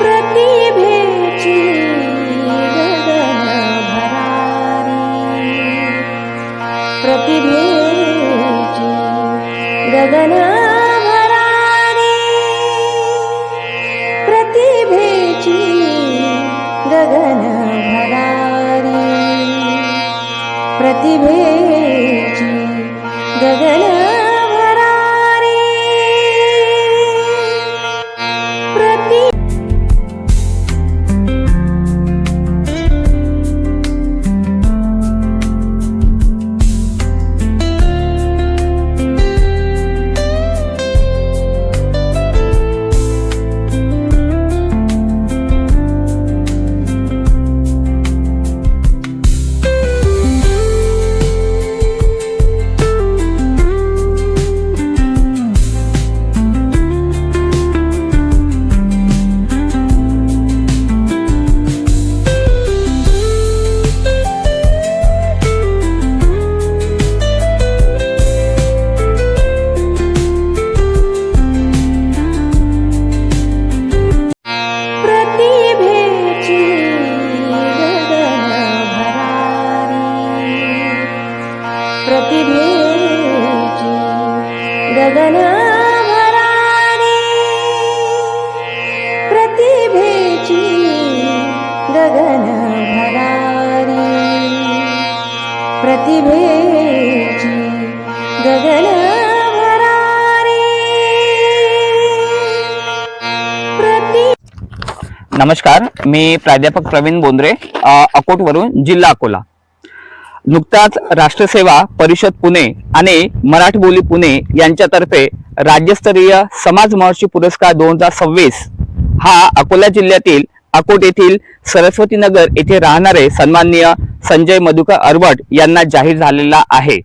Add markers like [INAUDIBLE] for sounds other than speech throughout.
प्रति भेचि प्रतिभेची गगन प्रतिभेची गगन प्रतिभेची गगन नमस्कार मी प्राध्यापक प्रवीण बोंद्रे अकोटवरून जिल्हा अकोला. नुकताच राष्ट्रसेवा परिषद पुणे आणि मराठी बोली पुणे यांच्यातर्फे राज्यस्तरीय समाज महर्षी पुरस्कार दोन हजार सव्वीस हा अकोला जिल्ह्यातील अकोट येथील सरस्वती नगर येथे राहणारे सन्माननीय संजय मधुकर अरवट यांना जाहीर झालेला आहे.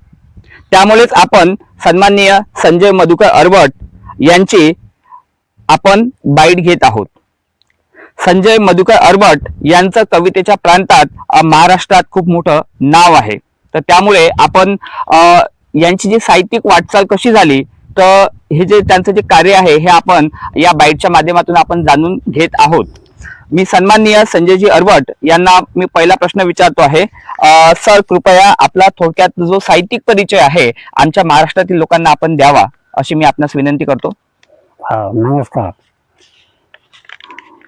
त्यामुळेच आपण सन्माननीय संजय मधुकर अरवट यांची आपण बाईट घेत आहोत. संजय मधुकर अरबट यांचं कवितेच्या प्रांतात महाराष्ट्रात खूप मोठं नाव आहे. तर त्यामुळे आपण यांची जी साहित्यिक वाटचाल कशी झाली तर हे जे त्यांचं जे कार्य आहे हे आपण या बाईटच्या माध्यमातून आपण जाणून घेत आहोत. मी सन्माननीय संजयजी अरवट यांना मी पहिला प्रश्न विचारतो आहे. सर कृपया आपला थोडक्यात जो साहित्यिक परिचय आहे आमच्या महाराष्ट्रातील लोकांना आपण द्यावा अशी मी आपणास विनंती करतो. नमस्कार.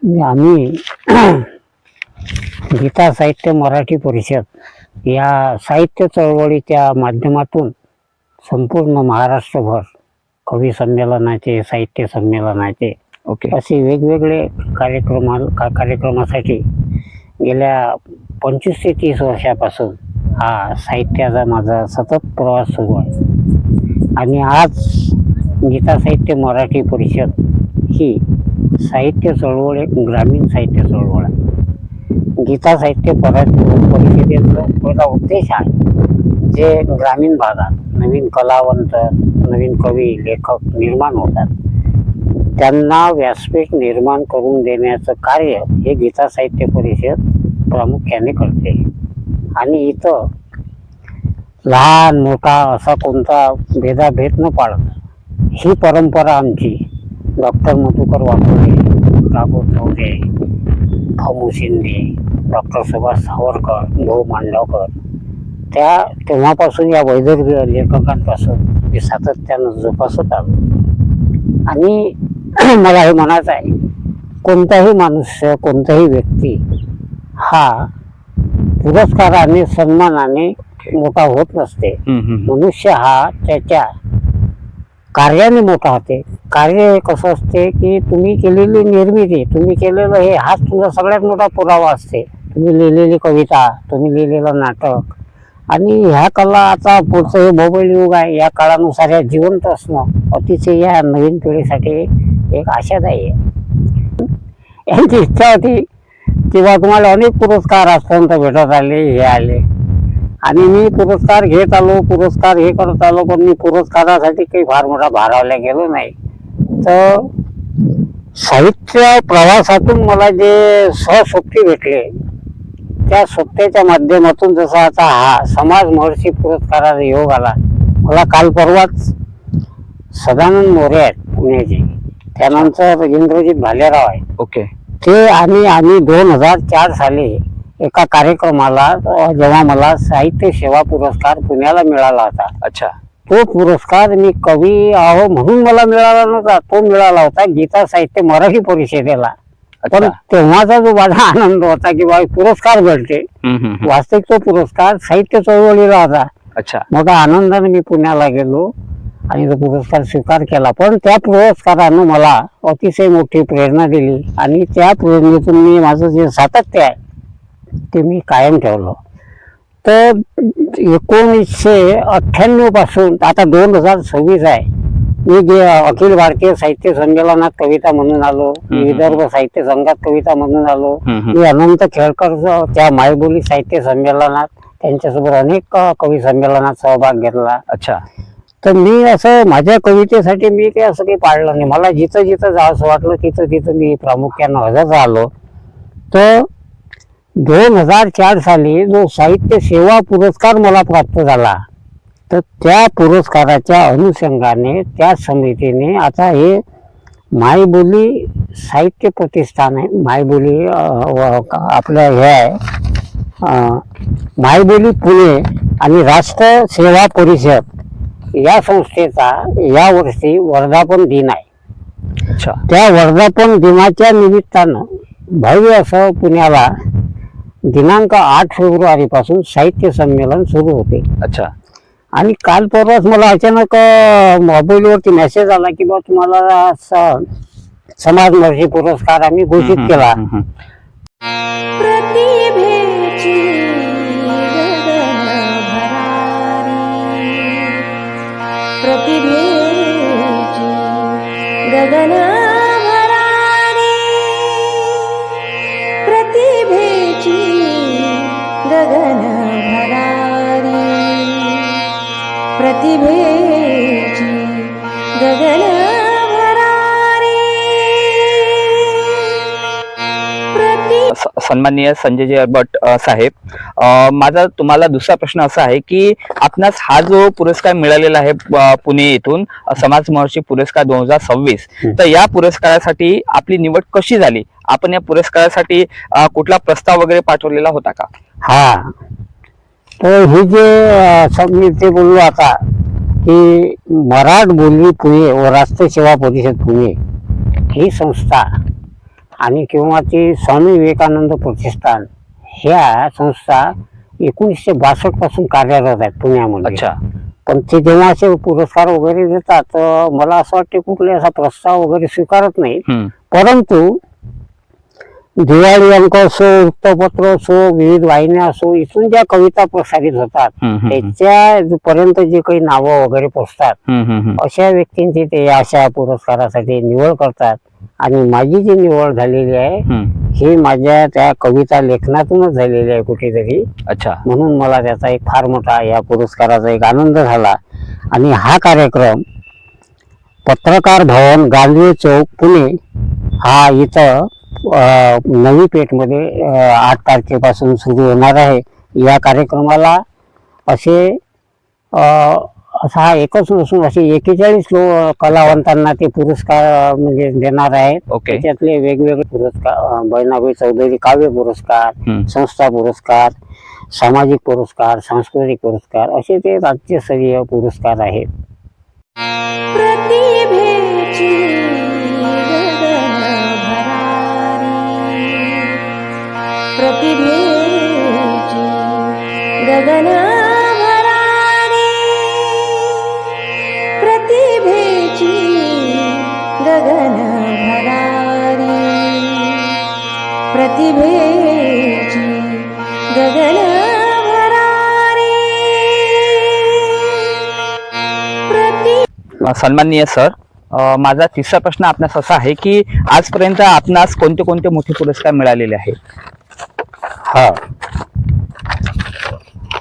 आम्ही [CLEARS THROAT] गीता साहित्य मराठी परिषद या साहित्य चळवळीच्या माध्यमातून संपूर्ण महाराष्ट्रभर कवी संमेलनाचे साहित्य संमेलनाचे ओके. असे वेगवेगळे कार्यक्रमा का कार्यक्रमासाठी गेल्या पंचवीस ते तीस वर्षापासून हा साहित्याचा माझा सतत प्रवास सुरू आहे. आणि आज गीता साहित्य मराठी परिषद ही साहित्य चळवळ एक ग्रामीण साहित्य चळवळ. आहे गीता साहित्य परा परिषदेचा पहिला उद्देश आहे जे ग्रामीण भागात नवीन कलावंत नवीन कवी लेखक निर्माण होतात. त्यांना व्यासपीठ निर्माण करून देण्याचं कार्य हे गीता साहित्य परिषद प्रामुख्याने करते. आणि इथं लहान मोठा असा कोणता भेदाभेद न पाळता ही परंपरा आमची डॉक्टर मधुकर वाकोडे राघव चौधरी भाऊ शिंदे डॉक्टर सुभाष सावरकर भाऊ मांडवकर. त्या तेव्हापासून या वैदर्भीय लेखकांपासून मी सातत्यानं जोपासत आलो. आणि [CLEARS THROAT] मला हे म्हणायचं आहे कोणताही मनुष्य कोणताही व्यक्ती हा पुरस्काराने सन्मानाने मोठा होत नसते. मनुष्य हा त्याच्या कार्याने मोठा होते. कार्य कसं असते की तुम्ही केलेली निर्मिती तुम्ही केलेलं हे हाच तुमचा सगळ्यात मोठा पुरावा असते. तुम्ही लिहिलेली कविता तुम्ही लिहिलेलं नाटक. आणि ह्या कला आता पुढचं हे मोबाईल युग आहे. या काळानुसार या जिवंत असणं अतिशय या नवीन पिढीसाठी एक आशादायी आहे. यांची इच्छा होती किंवा तुम्हाला अनेक पुरस्कार आजपर्यंत भेटत आले हे आले. आणि मी पुरस्कार घेत आलो पुरस्कार हे करत आलो पण मी पुरस्कारासाठी काही फार मोठा भारावल्या गेलो नाही. तर साहित्य प्रवासातून मला जे सहसोबती भेटले त्या सोबत्याच्या माध्यमातून जसा आता हा समाज महर्षी पुरस्काराचा योग आला मला काल परवाच सदानंद मोरे आहेत पुण्याचे त्यानंतर इंद्रजित भालेराव आहे ओके. ते आणि आम्ही दोन हजार चार साली एका कार्यक्रमाला जेव्हा मला साहित्य सेवा पुरस्कार पुण्याला मिळाला होता. अच्छा. तो पुरस्कार मी कवी आहो म्हणून मला मिळाला नव्हता तो मिळाला होता गीता साहित्य मराठी परिषदेला. पण तेव्हाचा जो माझा आनंद होता की बा पुरस्कार भेटते. वास्तविक तो पुरस्कार साहित्य चळवळीला होता. अच्छा. मोठ्या आनंदाने मी पुण्याला गेलो आणि तो पुरस्कार स्वीकार केला. पण त्या पुरस्कारानं मला अतिशय मोठी प्रेरणा दिली आणि त्या प्रेरणेतून मी माझं जे सातत्य आहे ते मी कायम ठेवलं. तर एकोणीसशे अठ्ठ्याण्णवपासून आता दोन हजार सव्वीस आहे मी जे अखिल भारतीय साहित्य संमेलनात कविता म्हणून आलो हम्म. विदर्भ साहित्य संघात कविता म्हणून आलो. मी अनंत खेळकर त्या मायबोली साहित्य संमेलनात त्यांच्यासोबत अनेक कवी संमेलनात सहभाग घेतला. अच्छा. तर मी असं माझ्या कवितेसाठी मी काही असं काही पाळलं नाही. मला जिथं जिथं जावंसं वाटलं तिथं तिथं मी प्रामुख्यानं हजर राहिलो. तर दोन हजार चार साली जो साहित्य सेवा पुरस्कार मला प्राप्त झाला तर त्या पुरस्काराच्या अनुषंगाने त्या समितीने आता हे मायबोली साहित्य प्रतिष्ठान आहे मायबोली आपलं हे आहे मायबोली पुणे आणि राष्ट्र सेवा परिषद या संस्थेचा या वर्षी वर्धापन दिन आहे. अच्छा. त्या वर्धापन दिनाच्या निमित्तानं भव्य असं पुण्याला दिनांक आठ फेब्रुवारी पासून साहित्य संमेलन सुरू होते. अच्छा. आणि काल परवाच मला अचानक मोबाईलवरती मेसेज आला की बा तुम्हाला स- समाजमर्शी पुरस्कार आम्ही घोषित केला. प्रतिभेची गगन भरारी प्रतिभेची गगन प्रतिभेची गगन सन्माननीय संजय भट साहेब माझा तुम्हाला दुसरा प्रश्न असा आहे की आपणास हा जो पुरस्कार मिळालेला आहे पुणे येथून समाज महर्षी पुरस्कार दोन हजार सव्वीस. तर या पुरस्कारासाठी आपली निवड कशी झाली? आपण या पुरस्कारासाठी कुठला प्रस्ताव वगैरे पाठवलेला होता का? हा. तर हे जे मी ते बोललो आता की मराठ बोली पुणे व राष्ट्र सेवा परिषद पुणे ही संस्था आणि किंवा ती स्वामी विवेकानंद प्रतिष्ठान ह्या संस्था एकोणीसशे बासष्टपासून कार्यरत आहेत पुण्यामध्ये. पण ते जेव्हा असे पुरस्कार वगैरे देतात तर मला असं वाटते कुठले असा प्रस्ताव वगैरे स्वीकारत नाही. परंतु दिवाळी अंक असो वृत्तपत्र असो विविध वाहिन्या असो इथून ज्या कविता प्रसारित होतात. त्याच्या पर्यंत जे काही नावं वगैरे पोचतात. अशा व्यक्तींची ते अशा पुरस्कारासाठी निवड करतात आणि माझी जी निवड झालेली आहे. ही माझ्या त्या कविता लेखनातूनच झालेली आहे कुठेतरी अच्छा म्हणून मला त्याचा एक फार मोठा या पुरस्काराचा एक आनंद झाला आणि हा कार्यक्रम पत्रकार भवन गांधी चौक पुणे हा इथं नवी पेठमध्ये आठ तारखेपासून सुरू होणार आहे. या कार्यक्रमाला असे असा हा एकच नसून असे एकेचाळीस लो कलावंतांना ते पुरस्कार म्हणजे देणार आहेत. ओके. त्याच्यातले वेगवेगळे पुरस्कार बहिणाबाई चौधरी काव्य पुरस्कार. संस्था पुरस्कार सामाजिक पुरस्कार सांस्कृतिक पुरस्कार असे ते राज्यस्तरीय पुरस्कार आहेत. गगन भरारी प्रतिभेची गगन भरारी प्रतिभेची गगन भरारी प्रति सन्माननीय सर अ, माझा तिसरा प्रश्न आपणास असा आहे की आजपर्यंत आपणास कोणते कोणते मोठे पुरस्कार मिळालेले आहेत? हा.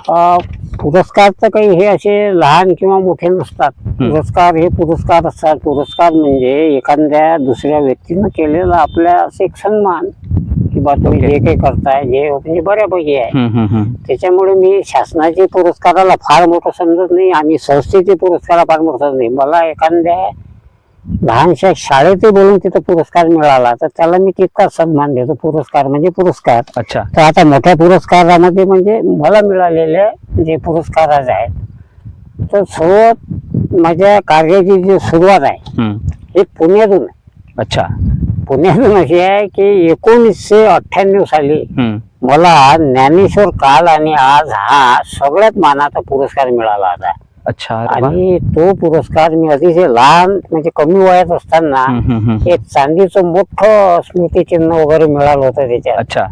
पुरस्कार तर काही हे असे लहान किंवा मोठे नसतात. पुरस्कार हे पुरस्कार असतात. पुरस्कार म्हणजे एखाद्या दुसऱ्या व्यक्तीनं केलेला आपल्या असं एक सन्मान की बा तुम्ही. जे काही करताय जे म्हणजे बऱ्यापैकी आहे. त्याच्यामुळे मी शासनाचे पुरस्काराला फार मोठं समजत नाही आणि संस्थेचे पुरस्काराला फार मोठं समजत नाही. मला एखाद्या लहानशा शाळेतही बोलून तिथं पुरस्कार मिळाला. तर त्याला मी तितकाच सन्मान देतो पुरस्कार म्हणजे पुरस्कार. अच्छा. तर आता मोठ्या पुरस्कारामध्ये म्हणजे मला मिळालेले जे पुरस्कार आहेत तर सर्वात माझ्या कार्याची जी सुरुवात आहे. हे पुण्यातून आहे. अच्छा. पुण्यातून अशी आहे की एकोणीसशे अठ्ठ्याण्णव साली. मला ज्ञानेश्वर काल आणि आज हा सगळ्यात मानाचा पुरस्कार मिळाला होता. अच्छा अरे वा. आणि तो पुरस्कार मी अतिशय लहान म्हणजे कमी वयात असताना हम्म, हम्म, हम्म. एक चांदीचं मोठं स्मृतिचिन्ह वगैरे मिळालं होतं त्याच्यात. अच्छा.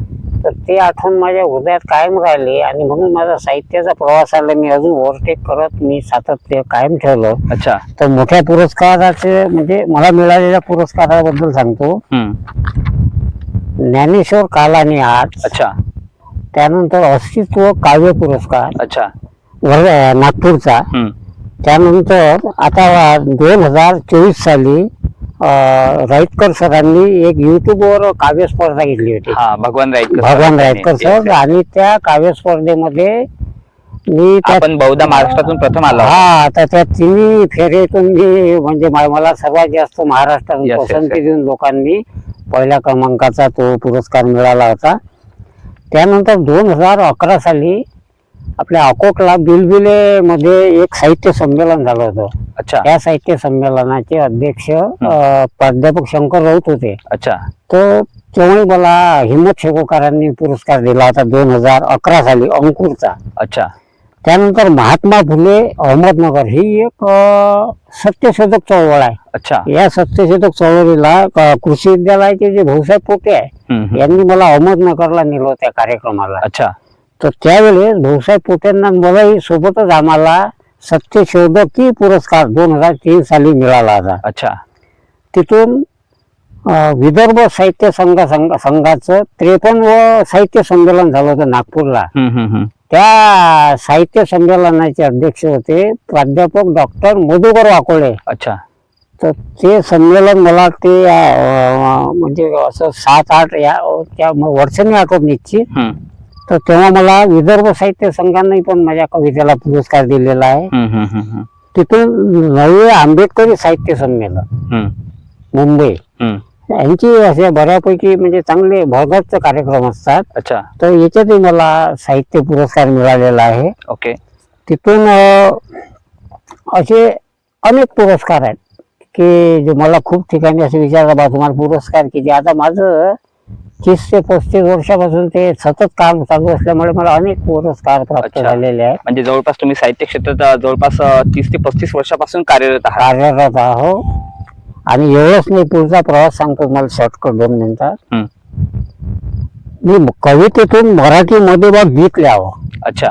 तर ते आठवण माझ्या हृदयात कायम राहिली आणि म्हणून माझा साहित्याचा प्रवासाला मी अजून ओव्हरटेक करत मी सातत्य कायम ठेवलं. अच्छा. तर मोठ्या पुरस्काराचे म्हणजे मला मिळालेल्या पुरस्काराबद्दल सांगतो. हम्म. ज्ञानेश्वर काल आणि आज अच्छा. त्यानंतर अस्तित्व काव्य पुरस्कार. अच्छा. वर नागपूरचा हम्म. त्यानंतर आता दोन हजार चोवीस साली अं, राईतकर सरांनी एक युट्यूबवर काव्य स्पर्धा घेतली होती हा भगवान राईतकर भगवान राईतकर Yes, सर. आणि त्या काव्य स्पर्धेमध्ये मी त्या आपण बहुधा महाराष्ट्रातून प्रथम आलो. हा तर त्या तिन्ही फेरीतून मी म्हणजे मा- मला सर्वात जास्त महाराष्ट्रातून Yes, yes, पसंती yes. देऊन लोकांनी पहिल्या क्रमांकाचा तो पुरस्कार मिळाला होता त्यानंतर दोन हजार अकरा साली आपल्या अकोटला बिलबिले मध्ये एक साहित्य संमेलन झालं होतं. अच्छा. त्या साहित्य संमेलनाचे अध्यक्ष अं, प्राध्यापक शंकर राऊत होते. अच्छा. तर तेव्हा मला हिम्मत शेकोकारांनी पुरस्कार दिला होता दोन हजार अकरा साली अंकुरचा. अच्छा. त्यानंतर महात्मा फुले अहमदनगर ही एक अं, सत्यशोधक चळवळ आहे. अच्छा. या सत्यशोधक चळवळीला अं, कृषी विद्यालयाचे जे भाऊसाहेब पोटे आहे हम्म, हम्म. यांनी मला अहमदनगरला नेलं त्या कार्यक्रमाला. अच्छा. तर त्यावेळेस भाऊसाहेब पोटेंना मलाही सोबतच आम्हाला सत्यशोधकी पुरस्कार दोन हजार तीन साली मिळाला होता. अच्छा. तिथून विदर्भ साहित्य संघ संघ संघाचं त्रेपन्न साहित्य संमेलन झालं होतं नागपूरला. त्या साहित्य संमेलनाचे अध्यक्ष होते प्राध्यापक डॉक्टर मधुकर वाकोळे अच्छा. तर ते संमेलन मला ते म्हणजे असं सात आठ या त्या वर्षांनी आठवत निश्चित तर तेव्हा मला विदर्भ साहित्य संघाने पण माझ्या कवितेला पुरस्कार दिलेला आहे. तिथून नवे आंबेडकरी साहित्य संमेलन मुंबई. यांची असे बऱ्यापैकी म्हणजे चांगले भरगच्च कार्यक्रम असतात. अच्छा. तर याच्यातही मला साहित्य पुरस्कार मिळालेला आहे. ओके. तिथून असे अनेक पुरस्कार आहेत की जे मला खूप ठिकाणी असे विचारलं बा तुम्हाला पुरस्कार किती? आता माझं तीस ते पस्तीस वर्षापासून ते सतत काम चालू असल्यामुळे मला अनेक पुरस्कार प्राप्त अच्छा. झालेले आहेत. म्हणजे जवळपास तुम्ही साहित्य क्षेत्रात अ, जवळपास तीस ते पस्तीस वर्षापासून कार्यरत आहात. कार्यरत आहो. आणि एवढंच नाही पुढचा प्रवास सांगतो मला शॉर्टकट दोन मिनिटात. मी कवितेतून मराठीमध्ये बा गीत लिहावं. अच्छा.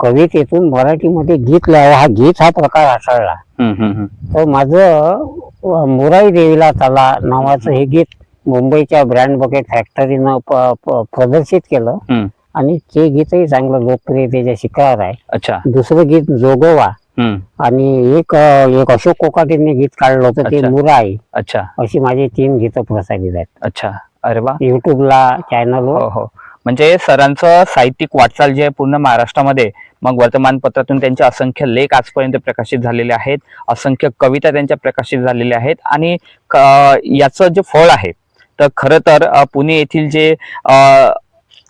कवितेतून मराठीमध्ये गीत लिहावं. हा गीत हा प्रकार आढळला. तर माझं अ, मुराई देवीला तला नावाचं हे गीत मुंबईच्या ब्रँड बकेट फॅक्टरीनं प्रदर्शित केलं. आणि ते गीतही चांगलं लोकप्रियतेच्या शिखरावर आहे. अच्छा. दुसरं गीत जोगोवा. आणि एक एक अशोक कोकाटेंनी गीत काढलं होतं ते अच्छा. मुराई अच्छा. अशी माझी तीन गीतं प्रसारित आहेत. अच्छा. अरे वा. युट्यूबला चॅनलवर हो हो. म्हणजे सरांचं साहित्यिक वाटचाल जे आहे पूर्ण महाराष्ट्रामध्ये मग वर्तमानपत्रातून त्यांचे असंख्य लेख आजपर्यंत प्रकाशित झालेले आहेत असंख्य कविता त्यांच्या प्रकाशित झालेल्या आहेत आणि याचं जे फळ आहे तर खरं तर पुणे येथील जे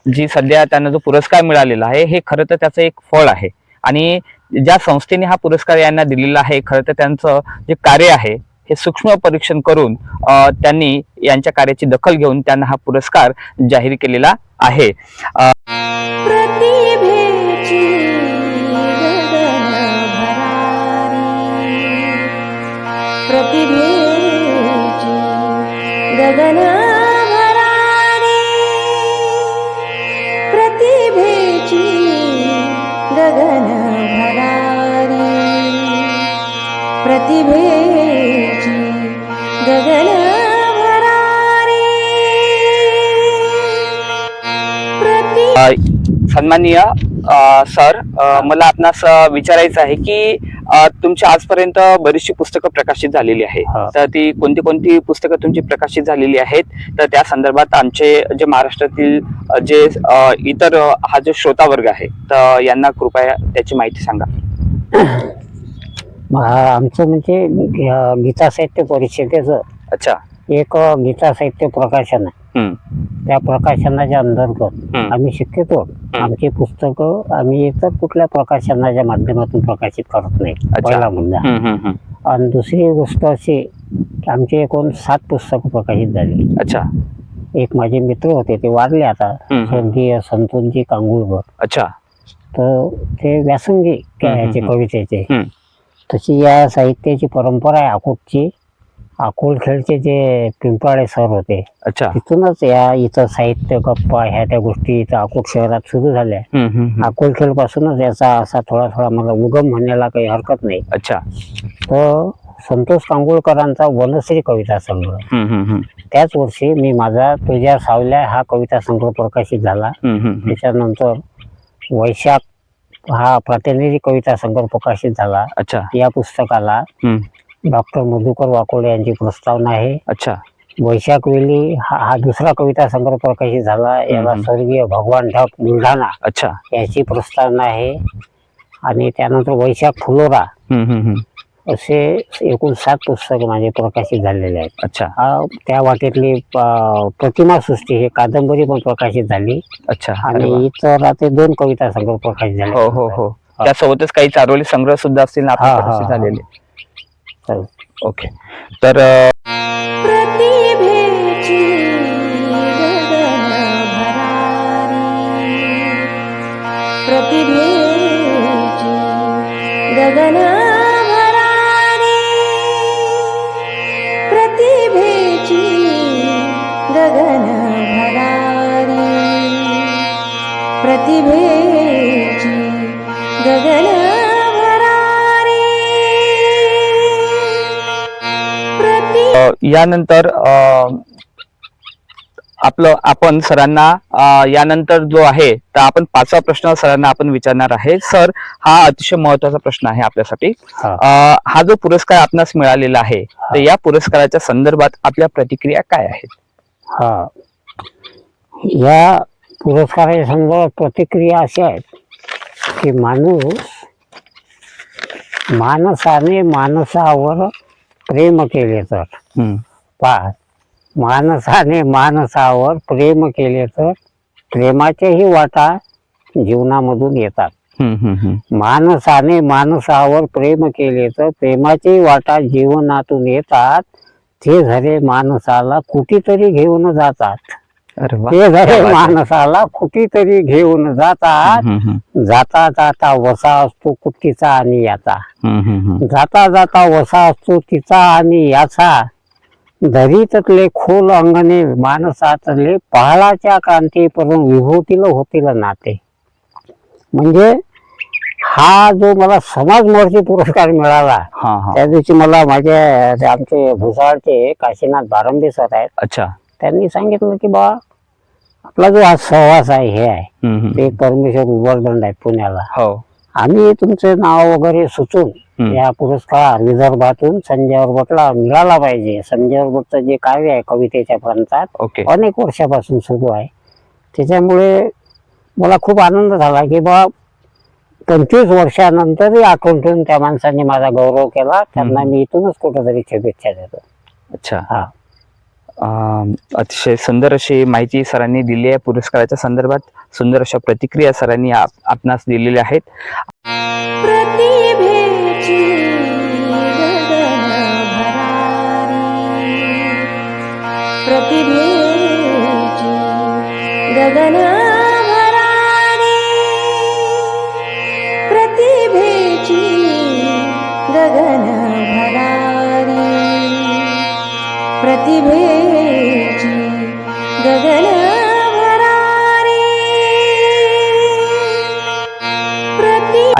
जी सध्या त्यांना जो पुरस्कार मिळालेला आहे हे खरं तर त्याचं एक फळ आहे. आणि ज्या संस्थेने हा पुरस्कार यांना दिलेला आहे खरं तर त्यांचं जे कार्य आहे हे सूक्ष्म परीक्षण करून त्यांनी यांच्या कार्याची दखल घेऊन त्यांना हा पुरस्कार जाहीर केलेला आहे. प्रतिभेची सन्माननीय सर मला आपणास विचारायचं आहे की तुमची आजपर्यंत बरीचशी पुस्तकं प्रकाशित झालेली आहे हा. तर ती कोणती कोणती पुस्तकं तुमची प्रकाशित झालेली आहेत? तर त्या संदर्भात आमचे जे महाराष्ट्रातील जे इतर हा जो श्रोता वर्ग आहे तर यांना कृपया त्याची माहिती सांगा. [COUGHS] आमचं म्हणजे गीता साहित्य परिषदेचं अच्छा. एक गीता साहित्य प्रकाशन आहे. त्या प्रकाशनाच्या अंतर्गत. आम्ही शक्यतो आमची पुस्तकं आम्ही इतर कुठल्या प्रकाशनाच्या माध्यमातून प्रकाशित करत नाही. पहिला मुद्दा. आणि दुसरी गोष्ट अशी की आमची एकूण सात पुस्तकं प्रकाशित झाली. अच्छा. एक माझे मित्र होते ते वारले आता. स्वर्गीय संतोषजी कांगुळकर. अच्छा. तर ते व्यासंगी याचे. कवितेचे. तशी या साहित्याची परंपरा आहे अकोटची अकोलखेडचे जे पिंपाळे सर होते अच्छा. तिथूनच या इथं साहित्य गप्पा ह्या त्या गोष्टी इथं अकोट शहरात सुरू झाल्या. हम्म, हम्म, हम्म. अकोलखेड पासूनच याचा असा थोडा थोडा मला उगम म्हणण्याला काही हरकत नाही. अच्छा. तर संतोष कांगोळकरांचा वनश्री कविता संग्रह. हम्म, हम्म, हम्म. त्याच वर्षी मी माझा तुझ्या सावल्या हा कविता संग्रह प्रकाशित झाला. हम्म, हम्म, हम्म. त्याच्यानंतर वैशाख हा प्रातिनिधिक कविता संग्रह प्रकाशित झाला. अच्छा. या पुस्तकाला हम्म, डॉक्टर मधुकर वाकोडे यांची प्रस्तावना आहे. अच्छा. वैशाख वेली हा हा दुसरा कविता संग्रह प्रकाशित झाला. याला. स्वर्गीय भगवान ढप बुलढाणा अच्छा. याची प्रस्तावना आहे. आणि त्यानंतर वैशाख फुलोरा. असे एकूण सात पुस्तकं माझे प्रकाशित झालेले आहेत. अच्छा. हा त्या वाटेतली प्रतिमा सृष्टी ही कादंबरी पण प्रकाशित झाली. अच्छा. आणि इतर आता दोन कविता संग्रह प्रकाशित झाले. हो हो हो. त्यासोबतच काही चारोली संग्रह सुद्धा असतील. झालेले. ओके. तर अ, प्रतिभेची गगन यानंतर अ, आपलं आपण सरांना यानंतर जो आहे तर आपण पाचवा प्रश्न सरांना आपण विचारणार आहे. सर हा अतिशय महत्त्वाचा प्रश्न आहे आपल्यासाठी. हा. हा जो पुरस्कार आपणास मिळालेला आहे तर या पुरस्काराच्या संदर्भात आपल्या प्रतिक्रिया काय आहेत? हा. या पुरस्काराच्या संदर्भात प्रतिक्रिया अशा आहेत की माणूस माणसाने माणसावर प्रेम केले तर हम्म, माणसाने माणसावर प्रेम केले तर प्रेमाच्याही वाटा जीवनामधून येतात. हम्म, हम्म, हम्म. माणसाने माणसावर प्रेम केले तर प्रेमाची वाटा जीवनातून येतात. ते झरे माणसाला कुठेतरी घेऊन जातात. अरे वा. ते. माणसाला कुठेतरी घेऊन जातात हम्म, हम्म, जाता जाता वसा असतो कुट्टीचा आणि याचा. हम्म, हम्म, हम्म. जाता जाता वसा असतो तिचा आणि याचा. दरीतले खोल अंगणे माणसातले पहाडाच्या कांतीपर्यंत विभूतीला होतील नाते. म्हणजे हा जो मला समाज मोर्चे पुरस्कार मिळाला हा हा. त्या दिवशी मला माझे ते आमचे भुसावळचे काशीनाथ बारंबे सर आहेत अच्छा. त्यांनी सांगितलं की बा आपला जो हा सहवास आहे हे आहे. ते परमेश्वर उबरदंड आहे पुण्याला. हो. आम्ही तुमचे नाव वगैरे सुचून. या पुरस्कार विदर्भातून संजय अरबटला मिळाला पाहिजे. संजय अरबटचं जे कार्य आहे कवितेच्या प्रांतात अनेक वर्षापासून सुरू आहे. त्याच्यामुळे मला खूप आनंद झाला की बा पंचवीस वर्षानंतरही आठवण ठेवून त्या माणसांनी माझा गौरव केला. त्यांना मी इथूनच कुठेतरी शुभेच्छा देतो. अच्छा. हा. अतिशय सुंदर अशी माहिती सरांनी दिली आहे. पुरस्काराच्या संदर्भात सुंदर अशा प्रतिक्रिया सरांनी आप- आपणास दिलेल्या आहेत. प्रतिभेची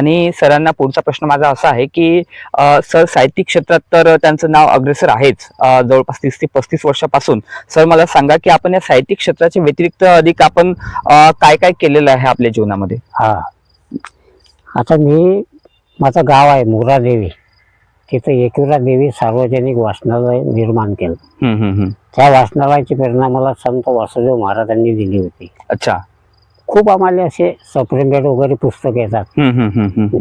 आणि सरांना पुढचा प्रश्न माझा असा आहे की सर साहित्यिक क्षेत्रात तर त्यांचं नाव अग्रेसर आहेच जवळपास तीस ते पस्तीस वर्षापासून. सर मला सांगा की आपण या साहित्यिक क्षेत्राच्या व्यतिरिक्त अधिक आपण काय काय केलेलं आहे आपल्या जीवनामध्ये? हा. आता मी माझं गाव आहे मुरादेवी. तिथं एकविरा देवी सार्वजनिक वाचनालय निर्माण केलं. त्या वाचनालयाची प्रेरणा मला संत वासुदेव महाराजांनी दिली होती. अच्छा. खूप आम्हाला असे सप्रेमेट वगैरे पुस्तक येतात.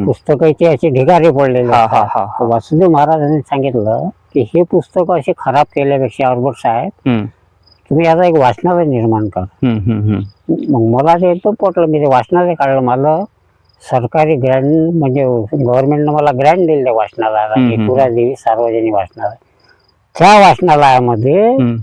पुस्तकाचे असे ढिगारे पडलेले असतात. वासुदेव महाराजांनी सांगितलं की हे पुस्तक असे खराब केल्यापेक्षा ऑर्बट साहेब तुम्ही आता एक वाचनालय निर्माण करा. मग मला ते एकदम पटलं मी ते वाचनालय काढलं मला सरकारी ग्रँड म्हणजे गव्हर्नमेंटनं मला ग्रँड दिले वाचनालयाला हम्म, हम्म. देवी सार्वजनिक वाचनालय त्या वाचनालयामध्ये हम्म.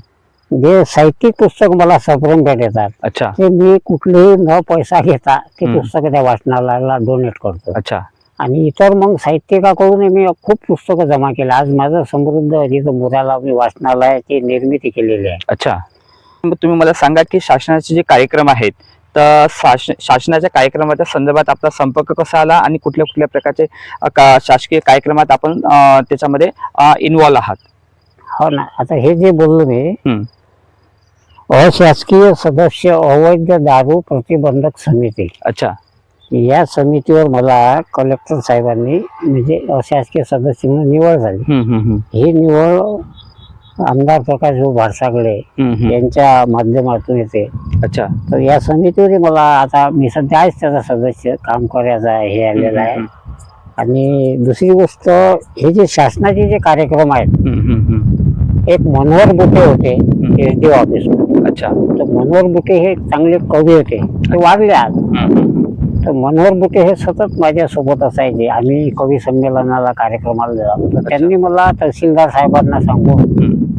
जे साहित्यिक पुस्तक मला सप्रेम भेटतात अच्छा. ते मी कुठलेही न पैसा घेता ते. पुस्तक त्या वाचनालयाला डोनेट करतो. अच्छा. आणि इतर मग साहित्यिकाकडून मी खूप पुस्तकं जमा केली. आज माझं समृद्ध जिथं मुलाला मी वाचनालयाची निर्मिती केलेली आहे. अच्छा. मग तुम्ही मला सांगा की शासनाचे जे कार्यक्रम आहेत तर शास- शासनाच्या कार्यक्रमाच्या संदर्भात आपला संपर्क कसा आला आणि कुठल्या कुठल्या प्रकारचे का- शासकीय कार्यक्रमात आपण त्याच्यामध्ये इन्व्हॉल्व आहात? हो ना. आता हे जे बोललो मी. अशासकीय सदस्य अवैध दारू प्रतिबंधक समिती. अच्छा. या समितीवर मला कलेक्टर साहेबांनी म्हणजे अशासकीय सदस्य म्हणून निवड झाली. हम्म, हम्म, हम्म. ही निवड आमदार प्रकाश हम्म, हम्म. यांच्या माध्यमातून येते. अच्छा. तर या समितीवर मला आता मी सध्या आहेच त्याचा सदस्य काम करायचा हे आलेलं आहे. हम्म, आणि दुसरी गोष्ट हे जे शासनाचे जे कार्यक्रम आहेत हम्म, हम्म, हम्म. एक मनोहर बुटे होते एस डी ऑफिस अच्छा. तर मनोहर बुटे हे चांगले कवी होते. ते वारले आज. तर मनोहर बुटे हे सतत माझ्या सोबत असायचे. आम्ही कवी संमेलनाला कार्यक्रमाला जातो तर त्यांनी मला तहसीलदार साहेबांना सांगून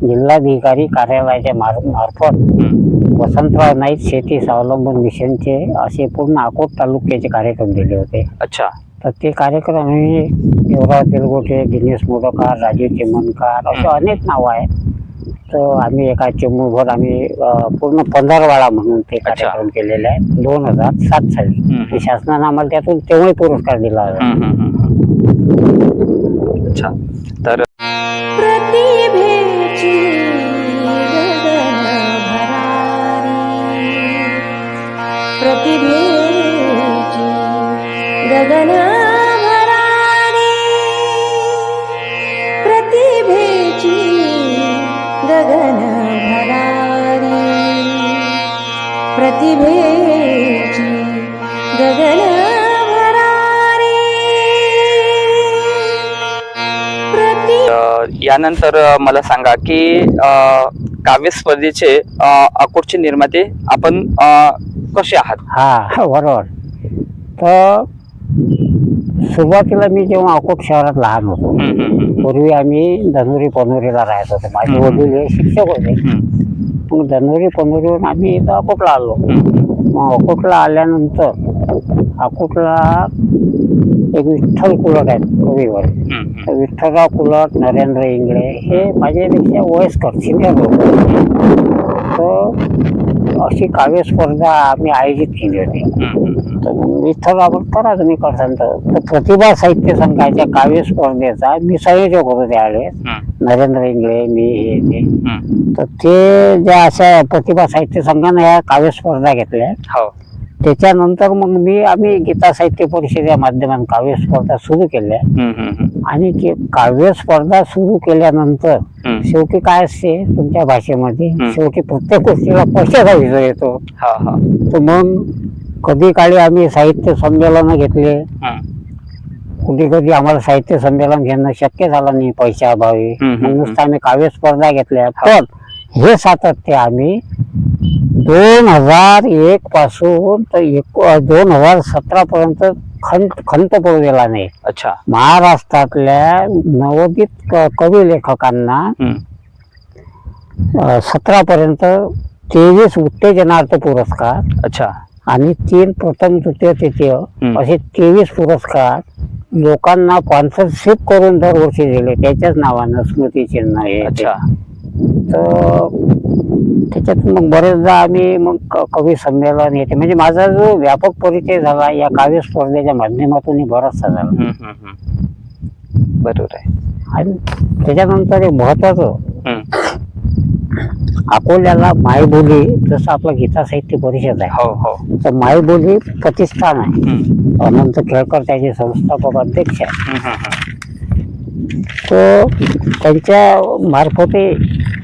जिल्हाधिकारी कार्यालयाच्या मार- मार्फत. वसंतराव नाईक शेती स्वावलंबन मिशनचे असे पूर्ण अकोट तालुक्याचे कार्यक्रम दिले होते. अच्छा. तर ते कार्यक्रम आम्ही युवराज तेलगोटे दिनेश मोडकर राजीव चिमणकर असे अनेक नावं आहेत. तर आम्ही एका चेंबूरभर आम्ही पूर्ण पंधरवाडा म्हणून ते. कार्यक्रम केलेले आहेत दोन हजार सात साली. शासनानं आम्हाला त्यातून तेव्हाही पुरस्कार दिला होता. अच्छा. तर गगन भरारी। प्रतिभेची गगन भरारी। प्रति अ, यानंतर मला सांगा की काव्य स्पर्धेचे अ, अकोटचे निर्माते आपण कसे आहात? हा बरोबर. तर सुरुवातीला मी जेव्हा अकोट शहरात लहान होतो. पूर्वी आम्ही धनुरी पनोरीला राहत होतो माझे. वडील हे शिक्षक होते मग धनुरी पनोरीवरून आम्ही इथं अकोटला आलो. मग अकोटला आल्यानंतर अकोटला एक विठ्ठल कुलट आहेत. तर विठ्ठलराव कुलट नरेंद्र इंगळे हे माझ्यापेक्षा वयस्कर सिनियर होते तर अशी काव्य स्पर्धा आम्ही आयोजित केली होती. तर म्हणत, करा तुम्ही करसान तर प्रतिभा साहित्य संघाच्या काव्य स्पर्धेचा मी संयोजक होतो त्यावेळेस. नरेंद्र इंगळे मी हे ते. तर ते ज्या अशा प्रतिभा साहित्य संघाने या काव्य स्पर्धा घेतल्या. हो. त्याच्यानंतर मग मी आम्ही गीता साहित्य परिषदेच्या माध्यमातून काव्य स्पर्धा सुरू केल्या. आणि काव्य स्पर्धा सुरू केल्यानंतर. शेवटी काय असते तुमच्या भाषेमध्ये. शेवटी प्रत्येक गोष्टीला पैशाचा विजय येतो हा हा तर मग कधी काळी आम्ही साहित्य संमेलन घेतले हम्म, कधी कधी आम्हाला साहित्य संमेलन घेणं शक्य झालं नाही पैशाअभावी. नुसतं आम्ही काव्य स्पर्धा घेतल्या पण हे सातत्य आम्ही दोन हजार एक पासून तर एक दोन हजार सतरा पर्यंत खंत खंत पडू दिला नाही. अच्छा. महाराष्ट्रातल्या नवोदित कवी लेखकांना सतरा पर्यंत तेवीस उत्तेजनार्थ पुरस्कार अच्छा. आणि तीन प्रथम तृतीय तृतीय. असे तेवीस पुरस्कार लोकांना स्पॉन्सरशिप करून दरवर्षी दिले. त्याच्याच नावानं स्मृतिचिन्ह हे. अच्छा. तर त्याच्यात मग बरेचदा आम्ही मग क- कवी संमेलन येते. म्हणजे माझा जो व्यापक परिचय झाला या काव्य स्पर्धेच्या माध्यमातून बराचसा झाला. हम्म, हम्म, हम्म. बरोबर आहे. आणि त्याच्यानंतर एक महत्वाचं हम्म. अकोल्याला मायबोली जसं आपलं गीता साहित्य परिषद आहे. हो हो. तर मायबोली प्रतिष्ठान आहे. हम्म, अनंत केळकर त्याचे संस्थापक अध्यक्ष आहे. हम्म, हम्म, हम्म. तो त्यांच्या मार्फते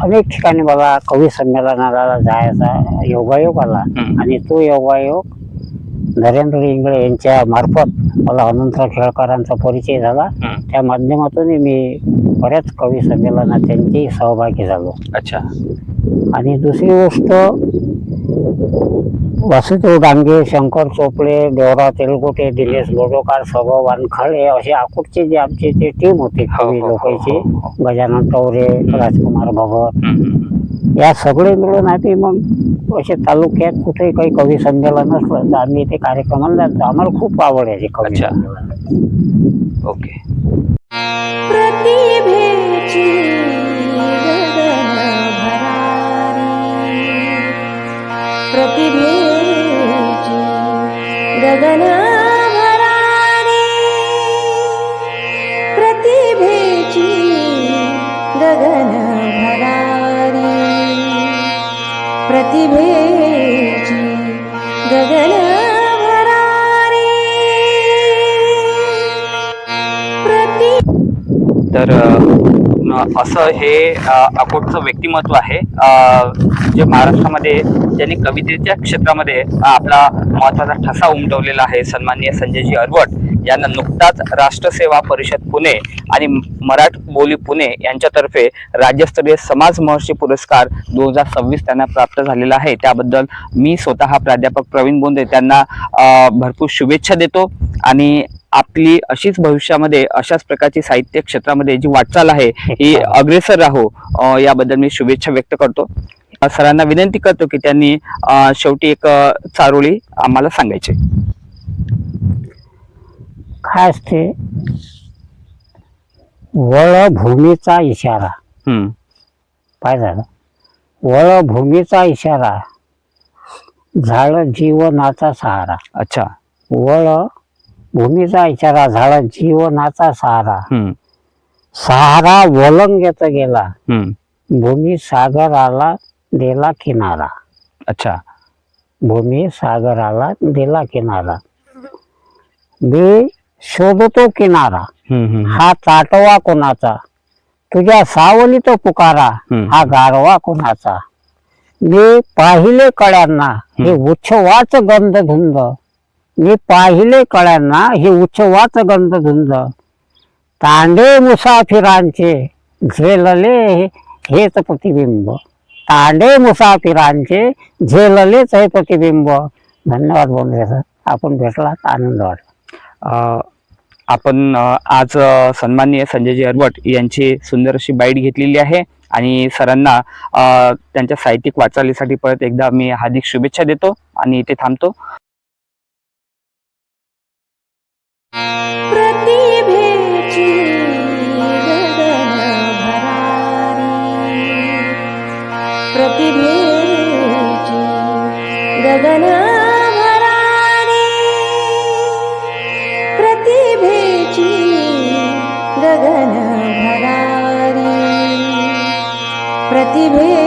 अनेक ठिकाणी मला कवी संमेलनाला जायचा योगायोग आला. आणि तो योगायोग नरेंद्र इंगळे यांच्या मार्फत मला अनंतराव खेळकरांचा परिचय झाला. त्या माध्यमातून मी बऱ्याच कवी संमेलनात त्यांचेही सहभागी झालो अच्छा आणि दुसरी गोष्ट वासुदेव डांगे शंकर चोपडे देवराव तेलगोटे दिनेश लोडोकार सभा वानखळ हे असे आकुटचे जे आमचे ते टीम होते हो, कवी हो, लोकांचे हो. गजानन टवरे राजकुमार भगत. या सगळे मिळून आम्ही मग असे तालुक्यात कुठेही काही कवी संमेलन असलं तर आम्ही ते कार्यक्रमाला जातो आम्हाला खूप आवड आहे ते कवी ओके प्रतिभेची गगन भरारी प्रतिभेची गगन भरारी प्रतिभेची गगन भरारी प्रति तर असं हे अकोटचं व्यक्तिमत्व आहे. जे महाराष्ट्रामध्ये ज्यांनी कवितेच्या क्षेत्रामध्ये आपला महत्त्वाचा ठसा उमटवलेला आहे सन्माननीय संजयजी अरवट यांना नुकताच राष्ट्रसेवा परिषद पुणे आणि मराठ बोली पुणे यांच्यातर्फे राज्यस्तरीय समाज महर्षी पुरस्कार दोन हजार सव्वीस त्यांना प्राप्त झालेला आहे. त्याबद्दल मी स्वतः प्राध्यापक प्रवीण बोंदे त्यांना भरपूर शुभेच्छा देतो आणि आपली अशीच भविष्यामध्ये अशाच प्रकारची साहित्य क्षेत्रामध्ये जी वाटचाल आहे ही अग्रेसर राहो याबद्दल मी शुभेच्छा व्यक्त करतो. सरांना विनंती करतो की त्यांनी शेवटी एक चारोळी आम्हाला सांगायची. काय असते? वळ भूमीचा इशारा. हम्म. काय झालं. वळ भूमीचा इशारा. झाड जीवनाचा सहारा. अच्छा. वळ भूमीचा इशारा झाड जीवनाचा सहारा सहारा वलंगेत गेला. भूमी सागराला दिला किनारा. अच्छा. भूमी सागराला दिला किनारा. मी शोधतो किनारा. हा चाटवा कोणाचा? तुझ्या सावलीत पुकारा. हम्म. हा गारवा कोणाचा? मी पाहिले कळ्यांना. हे उच्छवाच गंध धुंद मी पाहिले कळ्यांना हे उच्छवाच गंध धुंद तांडे मुसाफिरांचे झेलले हेच प्रतिबिंब. तांडे मुसाफिरांचे झेललेच हे प्रतिबिंब. धन्यवाद बोलले सर. आपण भेटलात आनंद वाटला. आपण आज सन्माननीय संजयजी अरबट यांची सुंदर अशी बाईट घेतलेली आहे आणि सरांना त्यांच्या साहित्यिक वाचालीसाठी परत एकदा मी हार्दिक शुभेच्छा देतो आणि इथे थांबतो. गगन भरारी प्रतिभेची गगन भरारी प्रतिभे